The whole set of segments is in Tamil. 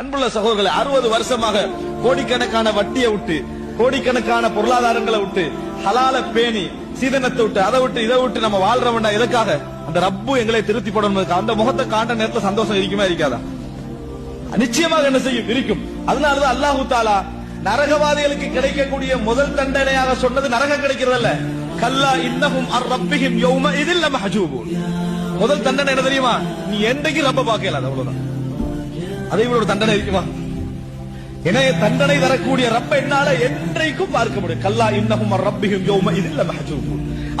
அன்புள்ள சகோதரர்களை அறுபது வருஷமாக கோடிக்கணக்கான வட்டியை விட்டு கோடிக்கணக்கான பொருளாதாரங்களை விட்டு ஹலால பேணி சீதனத்தை விட்டு அதை விட்டு இதை விட்டு நம்ம வாழ்றவன்டா எதுக்காக அந்த ரப்பு எங்களை திருத்தி போடணும் அந்த முகத்தை காண்ட நேரத்துல சந்தோஷம் இருக்குமா இருக்காதா? நிச்சயமாக என்ன செய்யும்? இருக்கும். அதனாலதான் அல்லாஹு தாலா நரகவாதிகளுக்கு கிடைக்கக்கூடிய முதல் தண்டனையாக சொன்னது நரகம் கிடைக்கிறதல்ல. கல்லா இன்னமும் அர் ரப்பிஹிம் யௌம இதில் நம்ம முதல் தண்டனை என்ன தெரியுமா? நீ என்றைக்கு ரப்ப பார்க்கல அவ்வளவுதான். அதை இவளோட ஒரு தண்டனை இருக்குமா எனவே தண்டனை தரக்கூடிய ரப்ப என்னால என்றைக்கும் பார்க்க முடியும். கல்லா இன்னகும் ரப்பியும் யோம இதில்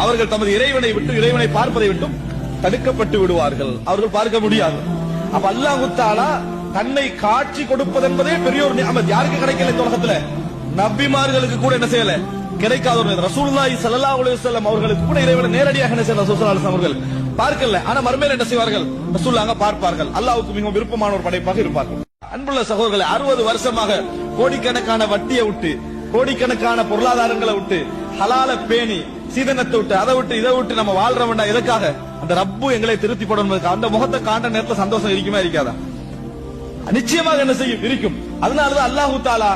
அவர்கள் தமது இறைவனை விட்டு இறைவனை பார்ப்பதை விட்டும் தடுக்கப்பட்டு விடுவார்கள். அவர்கள் பார்க்க முடியாது. அப்ப அல்லாஹு தாலா தன்னை காட்சி கொடுப்பது என்பதே பெரிய ஒரு நியமத். யாருக்கு கிடைக்கல இந்த உலகத்துல? நபிமார்களுக்கு கூட என்ன செய்யல? கிடைக்காத ஒரு ரசூல்லாய் சல்லா அலைஹி செல்லம் அவர்களுக்கு கூட இறைவனை நேரடியாக என்ன செய்யல? ரசூல் அவர்கள். பார்க்கல. ஆனா மறுமையில் என்ன செய்வார்கள்? ரசூல்லாங்க பார்ப்பார்கள். அல்லாவுக்கு மிகவும் விருப்பமான ஒரு படைப்பாக இருப்பார்கள். அன்புள்ள சகோதரர்களை அறுபது வருஷமாக கோடிக்கணக்கான வட்டியை விட்டு கோடிக்கணக்கான பொருளாதாரங்களை விட்டு ஹலால பேணி சீதனத்தை விட்டு அதை விட்டு இதை விட்டு நம்ம வாழ்றவன்டா எதுக்காக? அந்த ரப்பு எங்களை திருத்தி போடணும் அந்த முகத்தை காண்ட நேரத்துல சந்தோஷம் இருக்குமா இருக்காதா? நிச்சயமாக என்ன செய்யும்? இருக்கும். அதனாலதான் அல்லாஹு தாலா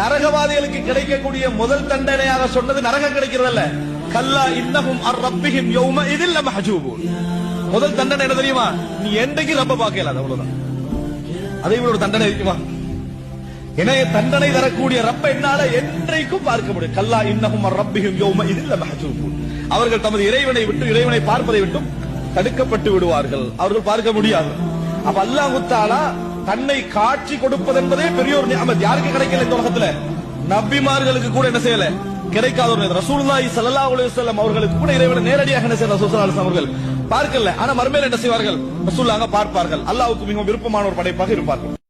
நரகவாதிகளுக்கு கிடைக்கக்கூடிய முதல் தண்டனையாக சொன்னது நரகம் கிடைக்கிறதல்ல. கல்லா இன்னமும் அர் ரப்பிஹிம் யௌம இதில் நம்ம முதல் தண்டனை என்ன தெரியுமா? நீ என்றைக்கு ரப்ப பார்க்கல அது அவ்வளவுதான். அதே இவளோட ஒரு தண்டனை இருக்குமா? இணைய தண்டனை தரக்கூடிய ரப்ப என்னால என்றைக்கும் பார்க்க முடியும். கல்லா இன்னமும் அர் ரப்பிஹிம் யௌம இதில் நம்ம அவர்கள் தமது இறைவனை விட்டு இறைவனை பார்ப்பதை விட்டும் தடுக்கப்பட்டு விடுவார்கள். அவர்கள் பார்க்க முடியாது. அப்ப அல்லாஹுத்தாலா தன்னை காட்சி கொடுப்பது என்பதே பெரிய ஒரு நியமத். யாருக்கு கிடைக்கல இந்த உலகத்துல? நபிமார்களுக்கு கூட என்ன செய்யல? கிடைக்காத ஒரு ரசூலுல்லாஹி ஸல்லல்லாஹு அலைஹி வஸல்லம் அவர்களுக்கு கூட இறைவன் நேரடியாக என்ன செய்ய ரசூலுல்லாஹி அவர்கள் பார்க்கல. ஆனா மறுமையில் என்ன செய்வார்கள்? ரசூலுல்லாஹ் பார்ப்பார்கள். அல்லாஹ்வுக்கு மிகவும் விருப்பமான ஒரு படைப்பாக இருப்பார்கள்.